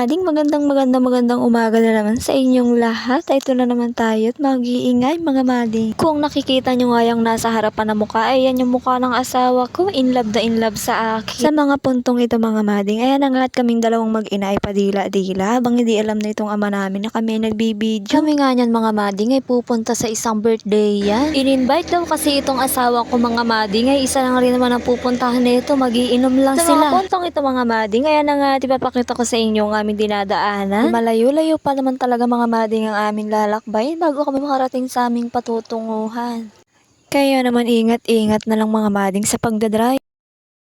mading, magandang magandang magandang umaga na naman sa inyong lahat. Ito na naman tayo at mag-iingay mga mading. Kung nakikita nyo nga yung nasa harapan na mukha, ay yan yung mukha ng asawa ko. In love na in love sa akin. Sa mga puntong ito mga mading, ayan ang lahat kaming dalawang mag-ina ay padila-dila. Habang hindi alam na itong ama namin na kami nagbibideo. Kami nga niyan mga mading ay pupunta sa isang birthday yan. In-invite daw kasi itong asawa ko mga mading ay isa lang rin naman ang pupuntahan nito. Magiinom lang Sa sila. mga puntong ito mga mading, ayan na nga, papakita ko sa inyo ang aming dinadaanan. Malayo-layo pa naman talaga mga mading ang aming lalakbayin bago kami makarating sa aming patutunguhan. Kaya naman ingat-ingat na lang mga mading sa pagdadrive.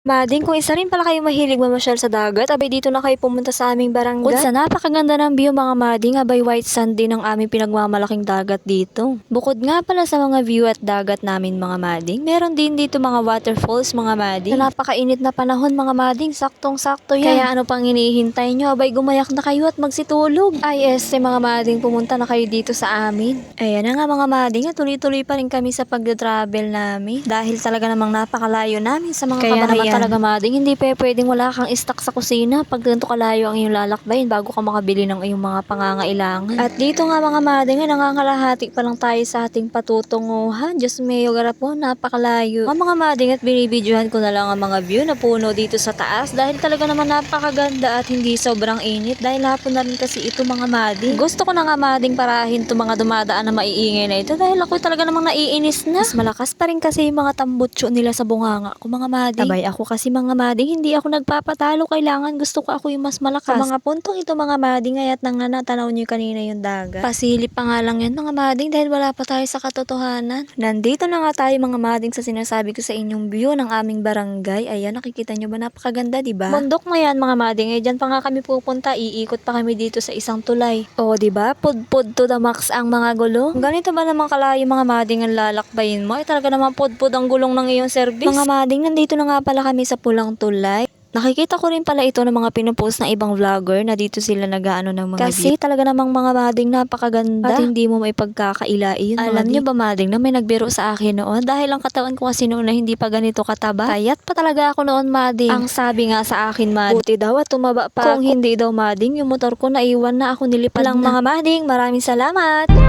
Mading, kung isa rin pala kayo mahilig mamasyal sa dagat, abay dito na kayo pumunta sa aming barangay. Bukod sa napakaganda ng view mga mading, abay white sand din ang aming pinagmamalaking dagat dito. Bukod nga pala sa mga view at dagat namin mga mading, meron din dito mga waterfalls mga mading. Sa napakainit na panahon mga mading, saktong-sakto yan. Kaya ano pang hinihintay nyo, abay gumayak na kayo at magsitulog. Ay, este mga mading, pumunta na kayo dito sa amin. Ayan na nga mga mading, tuloy-tuloy pa rin kami sa pag-travel namin. Dahil talaga namang napakalayo namin sa mga Kaya kabanayan. Talaga mading, hindi pa pwedeng wala kang stock sa kusina pag ganito kalayo ang iyong lalakbayin bago ka makabili ng iyong mga pangangailangan. At dito nga mga mading, ay nangangalahati pa lang tayo sa ating patutunguhan. Diyos mayo po, napakalayo. Mga mga mading at binibidyohan ko na lang ang mga view na puno dito sa taas dahil talaga naman napakaganda at hindi sobrang init dahil hapon na rin kasi ito mga mading. Gusto ko na nga mading parahin to mga dumadaan na maiingay na ito dahil ako talaga namang naiinis na. Mas malakas pa rin kasi yung mga tambutso nila sa bunganga ko mga mading. Abay ako kasi mga mading, hindi ako nagpapatalo. Kailangan gusto ko ako yung mas malakas. Sa mga puntong ito mga mading, ayat nang nga natanaw niyo kanina yung dagat. Pasilip pa nga lang yan mga mading dahil wala pa tayo sa katotohanan. Nandito na nga tayo mga mading sa sinasabi ko sa inyong view ng aming barangay. Ayan, nakikita nyo ba? Napakaganda, di ba? Bundok na yan mga mading. Eh, dyan pa nga kami pupunta. Iikot pa kami dito sa isang tulay. O, di ba? Pudpud to the max ang mga gulo. Ganito ba naman kalayo mga mading ang lalakbayin mo? Ay talaga naman pudpud ang gulong ng iyong service. Mga mading, nandito na nga pala kami sa Pulang Tulay. Nakikita ko rin pala ito ng mga pinupost ng ibang vlogger na dito sila nag-ano ng mga Kasi talaga namang mga mading napakaganda at hindi mo may pagkakaila yun. Alam niyo ba mading na may nagbiro sa akin noon dahil ang katawan ko kasi noon na hindi pa ganito kataba. Payat pa talaga ako noon mading. Ang sabi nga sa akin mading, buti daw at tumaba pa Kung hindi daw mading, yung motor ko naiwan na ako nilipat lang mga mading. Maraming salamat!